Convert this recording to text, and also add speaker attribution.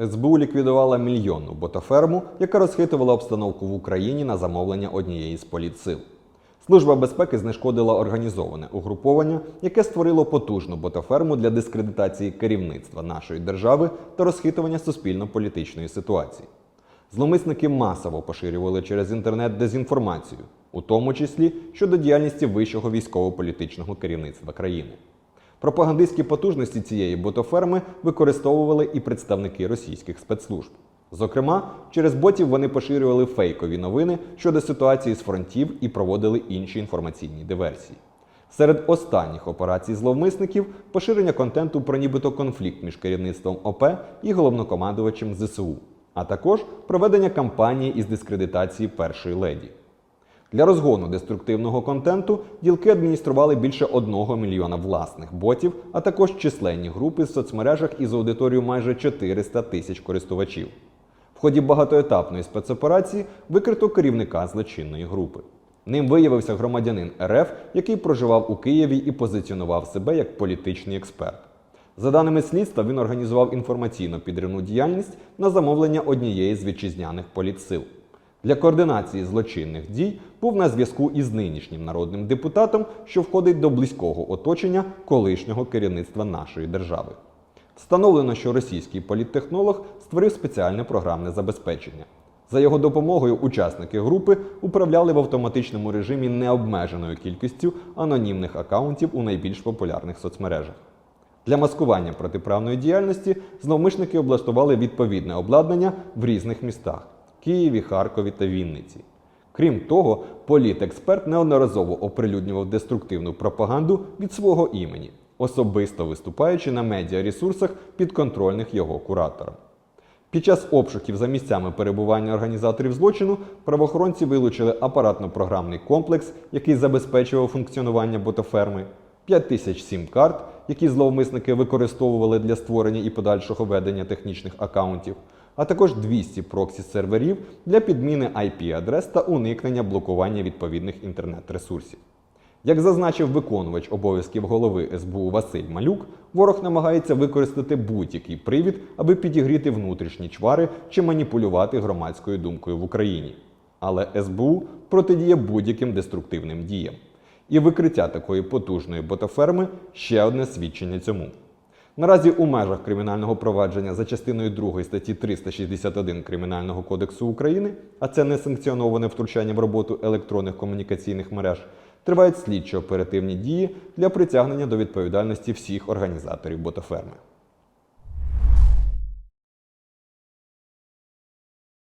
Speaker 1: СБУ ліквідувала мільйонну ботаферму, яка розхитувала обстановку в Україні на замовлення однієї з політсил. Служба безпеки знешкодила організоване угруповання, яке створило потужну ботаферму для дискредитації керівництва нашої держави та розхитування суспільно-політичної ситуації. Зловмисники масово поширювали через інтернет дезінформацію, у тому числі щодо діяльності вищого військово-політичного керівництва країни. Пропагандистські потужності цієї ботоферми використовували і представники російських спецслужб. Зокрема, через ботів вони поширювали фейкові новини щодо ситуації з фронтів і проводили інші інформаційні диверсії. Серед останніх операцій зловмисників поширення контенту про нібито конфлікт між керівництвом ОП і головнокомандувачем ЗСУ, а також проведення кампанії із дискредитації першої леді. Для розгону деструктивного контенту ділки адміністрували більше 1 мільйона власних ботів, а також численні групи в соцмережах із аудиторією майже 400 тисяч користувачів. В ході багатоетапної спецоперації викрито керівника злочинної групи. Ним виявився громадянин РФ, який проживав у Києві і позиціонував себе як політичний експерт. За даними слідства, він організував інформаційно підривну діяльність на замовлення однієї з вітчизняних політсил. Для координації злочинних дій був на зв'язку із нинішнім народним депутатом, що входить до близького оточення колишнього керівництва нашої держави. Встановлено, що російський політтехнолог створив спеціальне програмне забезпечення. За його допомогою учасники групи управляли в автоматичному режимі необмеженою кількістю анонімних акаунтів у найбільш популярних соцмережах. Для маскування протиправної діяльності зловмисники облаштували відповідне обладнання в різних містах Києві, Харкові та Вінниці. Крім того, політексперт неодноразово оприлюднював деструктивну пропаганду від свого імені, особисто виступаючи на медіаресурсах підконтрольних його кураторам. Під час обшуків за місцями перебування організаторів злочину правоохоронці вилучили апаратно-програмний комплекс, який забезпечував функціонування ботоферми, 5 тисяч сім-карт, які зловмисники використовували для створення і подальшого ведення технічних акаунтів, а також 200 проксі-серверів для підміни IP-адрес та уникнення блокування відповідних інтернет-ресурсів. Як зазначив виконувач обов'язків голови СБУ Василь Малюк, ворог намагається використати будь-який привід, аби підігріти внутрішні чвари чи маніпулювати громадською думкою в Україні. Але СБУ протидіє будь-яким деструктивним діям. І викриття такої потужної ботоферми ще одне свідчення цьому. Наразі у межах кримінального провадження за частиною 2 статті 361 Кримінального кодексу України, а це несанкціоноване втручання в роботу електронних комунікаційних мереж, тривають слідчо-оперативні дії для притягнення до відповідальності всіх організаторів ботоферми.